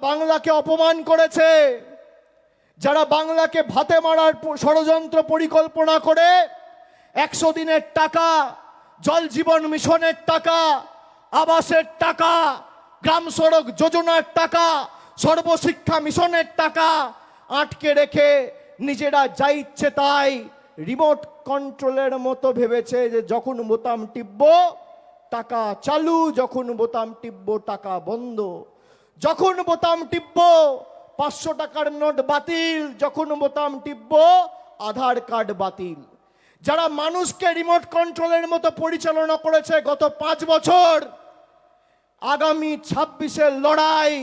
বাংলাকে অপমান করেছে। যারা বাংলাকে ভাতে মারার ষড়যন্ত্র পরিকল্পনা করে, একশো দিনের টাকা, জল জীবন মিশনের টাকা, আবাসের টাকা, গ্রাম সড়ক যোজনার টাকা, সর্বশিক্ষা মিশনের টাকা আটকে রেখে নিজেরা যা ইচ্ছে তাই রিমোট কন্ট্রোলের মতো ভেবেছে যে যখন বোতাম টিপব, টাকা চালু, যখন বোতাম টিপব, টাকা বন্ধ। যখন বোতাম টিপব, পাঁচশো টাকার নোট বাতিল। যখন বোতাম টিপব, আধার কার্ড বাতিল। যারা মানুষকে রিমোট কন্ট্রোলের মতো পরিচালনা করেছে গত পাঁচ বছর, আগামী ছাব্বিশের লড়াই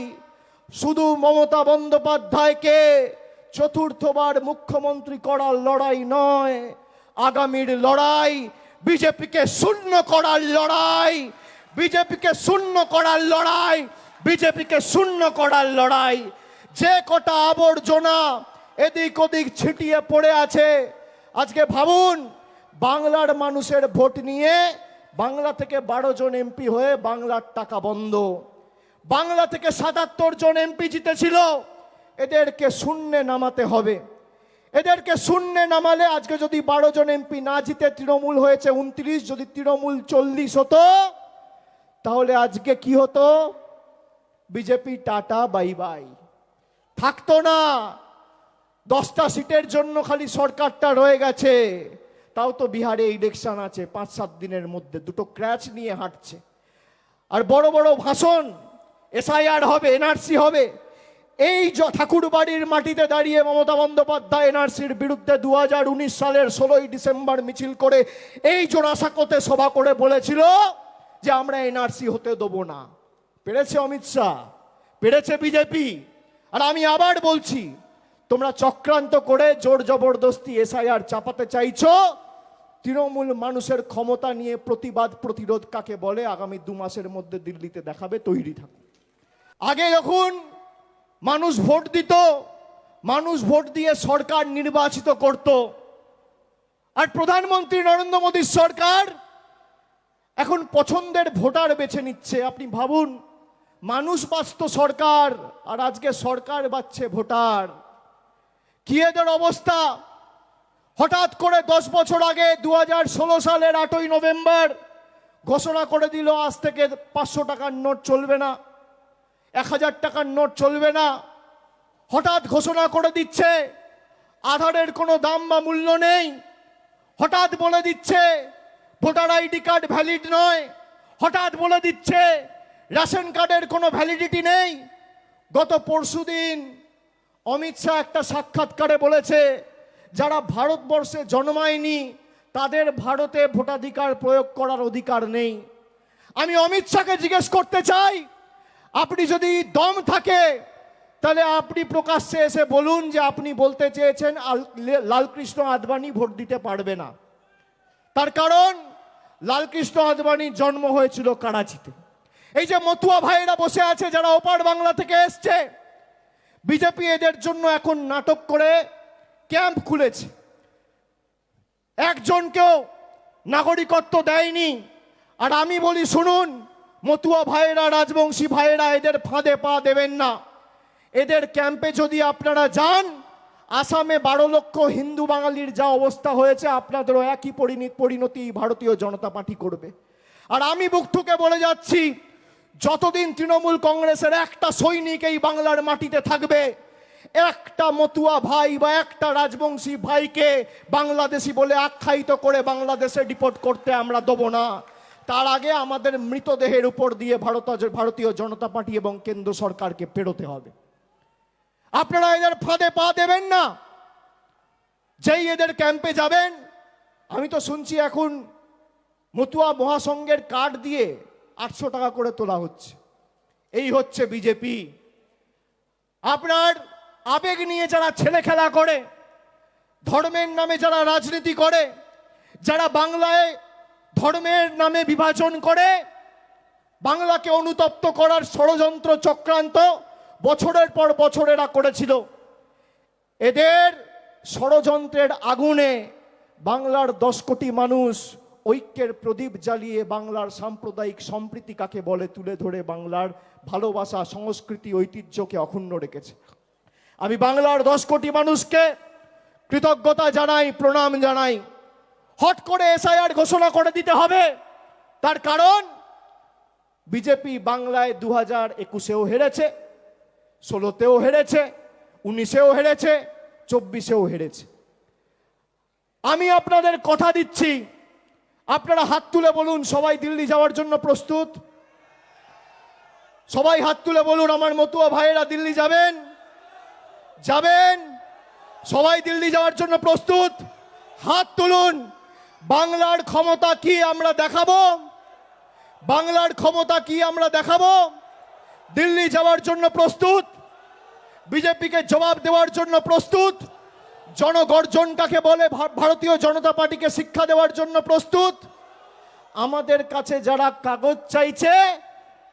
শুধু মমতা বন্দ্যোপাধ্যায়কে চতুর্থবার মুখ্যমন্ত্রী করার লড়াই নয়, আগামীর লড়াই বিজেপিকে শূন্য করার লড়াই, বিজেপিকে শূন্য করার লড়াই বিজেপিকে শূন্য করার লড়াই। যে কটা আবর্জনা এদিক ওদিক ছিটিয়ে পড়ে আছে, আজকে ভাবুন, বাংলার মানুষের ভোট নিয়ে বাংলা থেকে বারো জন এমপি হয়ে বাংলার টাকা বন্ধ। বাংলা থেকে সাতাত্তর জন এমপি জিতেছিল, এদেরকে শূন্যে নামাতে হবে। এদেরকে শূন্যে নামালে আজকে যদি বারো জন এমপি না জিতে তৃণমূল হয়েছে উনত্রিশ, যদি তৃণমূল চল্লিশ হতো, তাহলে আজকে কি হতো? BJP, tata, bye bye. থাকতো না। দশটা সিটের জন্য খালি সরকারটা রয়ে গেছে। তাও তো বিহারে ইলেকশন আছে, পাঁচ সাত দিনের মধ্যে দুটো ক্র্যাচ নিয়ে হাঁটছে। আর বড় বড় ভাষণ এসআইআর হবে এনআরসি হবে। এই ঠাকুরবাড়ির মাটিতে দাঁড়িয়ে মমতা বন্দ্যোপাধ্যায় এনআরসির বিরুদ্ধে দু হাজার উনিশ সালের ষোলোই ডিসেম্বর মিছিল করে এই জোড়াসাঁকোতে সভা করে বলেছিল যে আমরা এনআরসি হতে দেবো না। পেরেছে অমিত শাহ, পেরেছে বিজেপি। আর আমি আবার বলছি, তোমরা চক্রান্ত করে জোর জবরদস্তি এসআইআর চাপাতে চাইছো, তৃণমূল মানুষের ক্ষমতা নিয়ে প্রতিবাদ প্রতিরোধ কাকে বলে আগামী দু মাসের মধ্যে দিল্লিতে দেখাবে, তৈরি থাকুন আগে যখন মানুষ ভোট দিত, মানুষ ভোট দিয়ে সরকার নির্বাচিত করত, আর প্রধানমন্ত্রী নরেন্দ্র মোদীর সরকার এখন পছন্দের ভোটার বেছে নিচ্ছে, আপনি ভাবুন মানুষ বাঁচত সরকার, আর আজকে সরকার বাঁচছে ভোটার। কি এদের অবস্থা? হঠাৎ করে দশ বছর আগে দু হাজার ষোলো সালের আটই নভেম্বর ঘোষণা করে দিল, আজ থেকে পাঁচশো টাকার নোট চলবে না, এক হাজার টাকার নোট চলবে না। হঠাৎ ঘোষণা করে দিচ্ছে, আধারের কোনো দাম বা মূল্য নেই। হঠাৎ বলে দিচ্ছে, ভোটার আইডি কার্ড ভ্যালিড নয়। হঠাৎ বলে দিচ্ছে রেশন কার্ডের কোনো ভ্যালিডিটি নেই। গত পরশুদিন অমিত শাহ একটা সাক্ষাৎকারে বলেছে, যারা ভারতবর্ষে জন্মায়নি, তাদের ভারতে ভোটাধিকার প্রয়োগ করার অধিকার নেই। আমি অমিত শাহকে জিজ্ঞেস করতে চাই, আপনি যদি দম থাকে, তাহলে আপনি প্রকাশ্যে এসে বলুন যে আপনি বলতে চেয়েছেন লালকৃষ্ণ আদবানি ভোট দিতে পারবে না। তার কারণ, লালকৃষ্ণ আদবানির জন্ম হয়েছিল করাচিতে। এই যে মতুয়া ভাইয়েরা বসে আছে, যারা ওপার বাংলা থেকে এসছে, বিজেপি এদের জন্য এখন নাটক করে ক্যাম্প খুলেছে। একজনকেও নাগরিকত্ব দেয়নি। আর আমি বলি, শুনুন, মতুয়া ভাইয়েরা, রাজবংশী ভাইয়েরা, এদের ফাঁদে পা দেবেন না। এদের ক্যাম্পে যদি আপনারা যান, আসামে বারো লক্ষ হিন্দু বাঙালির যা অবস্থা হয়েছে, আপনাদেরও একই পরিণি- পরিণতি ভারতীয় জনতা পার্টি করবে। আর আমি বুক বলে যাচ্ছি যতদিন তৃণমূল কংগ্রেসের একটা সৈনিক এই বাংলার মাটিতে থাকবে, একটা মতুয়া ভাই বা একটা রাজবংশী ভাইকে বাংলাদেশি বলে আখ্যায়িত করে বাংলাদেশে ডিপোর্ট করতে আমরা দেবো না। তার আগে আমাদের মৃতদেহের উপর দিয়ে ভারত ভারতীয় জনতা পার্টি এবং কেন্দ্র সরকারকে পেরোতে হবে। আপনারা এদের ফাঁদে পা দেবেন না। যেই এদের ক্যাম্পে যাবেন, আমি তো শুনছি এখন মতুয়া মহাসংঘের কার্ড দিয়ে আটশো টাকা করে তোলা হচ্ছে। এই হচ্ছে বিজেপি। আপনার আবেগ নিয়ে যারা ছেলে খেলা করে, ধর্মের নামে যারা রাজনীতি করে, যারা বাংলায় ধর্মের নামে বিভাজন করে, বাংলাকে অনুতপ্ত করার ষড়যন্ত্র চক্রান্ত বছরের পর বছর এরা করেছিল। এদের ষড়যন্ত্রের আগুনে বাংলার দশ কোটি মানুষ ঐক্যের প্রদীপ জ্বালিয়ে বাংলার সাম্প্রদায়িক সম্প্রীতি কাকে বলে তুলে ধরে বাংলার ভালোবাসা, সংস্কৃতি, ঐতিহ্যকে অক্ষুণ্ণ রেখেছে। আমি বাংলার দশ কোটি মানুষকে কৃতজ্ঞতা জানাই, প্রণাম জানাই। হট করে এসআইআর ঘোষণা করে দিতে হবে। তার কারণ, বিজেপি বাংলায় দু হাজার একুশেও হেরেছে, ষোলোতেও হেরেছে, উনিশেও হেরেছে, চব্বিশেও হেরেছে। আমি আপনাদের কথা দিচ্ছি আপনারা হাত তুলে বলুন, সবাই দিল্লি যাওয়ার জন্য প্রস্তুত? সবাই হাত তুলে বলুন, আমার মতুয়া ভাইয়েরা দিল্লি যাবেন? যাবেন? সবাই দিল্লি যাওয়ার জন্য প্রস্তুত? হাত তুলুন। বাংলার ক্ষমতা কি আমরা দেখাবো? বাংলার ক্ষমতা কি আমরা দেখাবো? দিল্লি যাওয়ার জন্য প্রস্তুত? বিজেপিকে জবাব দেওয়ার জন্য প্রস্তুত? জনগর্জন কাকে বলে? ভারতীয় জনতা পার্টিকে শিক্ষা দেওয়ার জন্য প্রস্তুত? আমাদের কাছে যারা কাগজ চাইছে,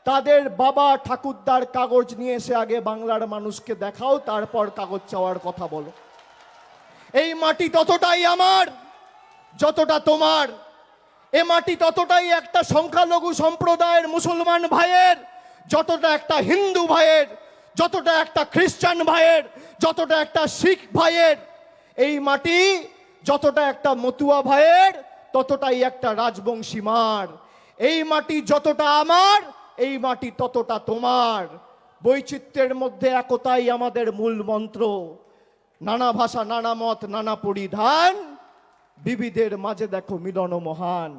তাদের বাবা ঠাকুরদার কাগজ নিয়ে এসে আগে বাংলার মানুষকে দেখাও, তারপর কাগজ চাওয়ার কথা বলো। এই মাটি ততটাই আমার, যতটা তোমার। এ মাটি ততটাই একটা সংখ্যালঘু সম্প্রদায়ের মুসলমান ভাইয়ের, যতটা একটা হিন্দু ভাইয়ের, যতটা একটা খ্রিস্টান ভাইয়ের, যতটা একটা শিখ ভাইয়ের। এই মাটি যতটা একটা মতুয়া ভাইয়ের, ততটাই একটা রাজবংশী মার। এই মাটি যতটা আমার, এই মাটি ততটা তোমার। বৈচিত্র্যের মধ্যে একতাই আমাদের মূল মন্ত্র। নানা ভাষা, নানা মত, নানা পরিধান। বিবিধের মাঝে দেখো মিলন মহান।